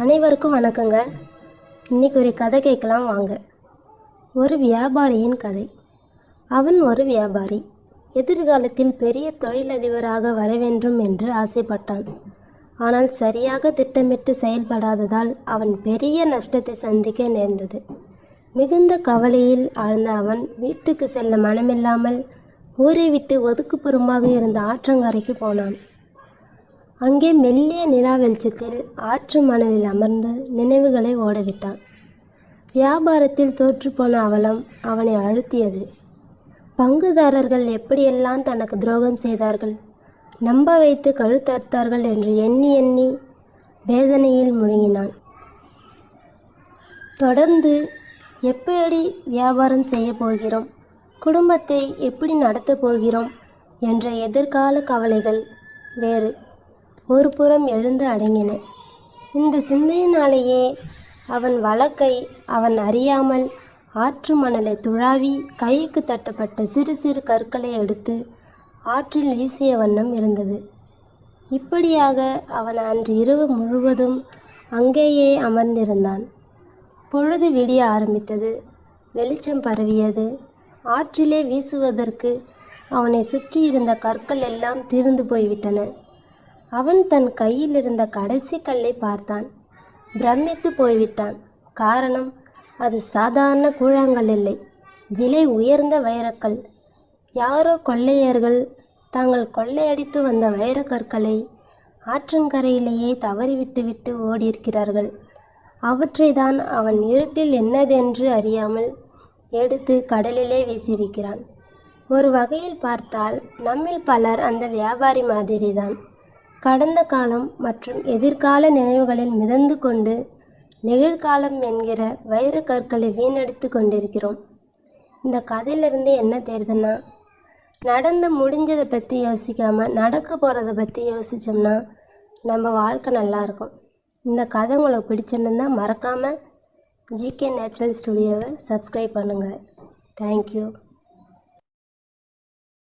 அனைவருக்கும் வணக்கங்க. இன்னைக்கு ஒரு கதை கேட்கலாம் வாங்க. ஒரு வியாபாரியின் கதை. அவன் ஒரு வியாபாரி. எதிர்காலத்தில் பெரிய தொழிலதிபராக வர வேண்டும் என்று ஆசைப்பட்டான். ஆனால் சரியாக திட்டமிட்டு செயல்படாததால் அவன் பெரிய நஷ்டத்தை சந்திக்க நேர்ந்தது. மிகுந்த கவலையில் ஆழ்ந்த அவன் வீட்டுக்கு செல்ல மனமில்லாமல் ஊரை விட்டு ஒதுக்குப்புறமாக இருந்த ஆற்றங்கரைக்கு போனான். அங்கே மெல்லிய நிலா வெளிச்சத்தில் ஆற்று மணலில் அமர்ந்து நினைவுகளை ஓடவிட்டான். வியாபாரத்தில் தோற்றுப்போன அவலம் அவனை அழுத்தியது. பங்குதாரர்கள் எப்படியெல்லாம் தனக்கு துரோகம் செய்தார்கள்? நம்ப வைத்து கழுத்தறுத்தார்கள் என்று எண்ணி எண்ணி வேதனையில் முழுங்கினான் தொடர்ந்து எப்படி வியாபாரம் செய்ய போகிறோம்? குடும்பத்தை எப்படி நடத்தப் போகிறோம்? என்ற எதிர்கால கவலைகள் வேறு. ஒரு புறம் எழுந்து அடங்கின. இந்த சிந்தையினாலேயே அவன் வழக்கை அவன் அறியாமல் ஆற்று மணலை துழாவி கைக்கு தட்டப்பட்ட சிறு சிறு கற்களை எடுத்து ஆற்றில் வீசிய வண்ணம் இருந்தது. இப்படியாக அவன் அன்று இரவு முழுவதும் அங்கேயே அமர்ந்திருந்தான். பொழுது விடிய ஆரம்பித்தது. வெளிச்சம் பரவியது. ஆற்றிலே வீசுவதற்கு அவனை சுற்றி இருந்த கற்கள் எல்லாம் தீர்ந்து போய்விட்டன. அவன் தன் கையில் இருந்த கடைசி கல்லை பார்த்தான். பிரமித்து போய்விட்டான். காரணம் அது சாதாரண கூழாங்கல் இல்லை. விலை உயர்ந்த வைரக்கல். யாரோ கொள்ளையர்கள் தாங்கள் கொள்ளையடித்து வந்த வைரக்கற்களை ஆற்றங்கரையிலேயே தவறிவிட்டுவிட்டு ஓடியிருக்கிறார்கள். அவற்றை தான் அவன் இருட்டில் என்னதென்று அறியாமல் எடுத்து கடலிலே வீசியிருக்கிறான். ஒரு வகையில் பார்த்தால் நம்மில் பலர் அந்த வியாபாரி மாதிரிதான். கடந்த காலம் மற்றும் எதிர்கால நினைவுகளில் மிதந்து கொண்டு நிகழ்காலம் என்கிற வைர கற்களை வீணடித்து கொண்டிருக்கிறோம். இந்த கதையிலிருந்து என்ன தெரியுதுன்னா நடந்து முடிஞ்சதை பற்றி யோசிக்காமல் நடக்க போகிறத பற்றி யோசித்தோம்னா நம்ம வாழ்க்கை நல்லாயிருக்கும் இந்த கதை உங்களுக்கு பிடிச்சிருந்தா மறக்காமல் ஜிகே நேச்சுரல் ஸ்டுடியோவை சப்ஸ்கிரைப் பண்ணுங்கள் தேங்க்யூ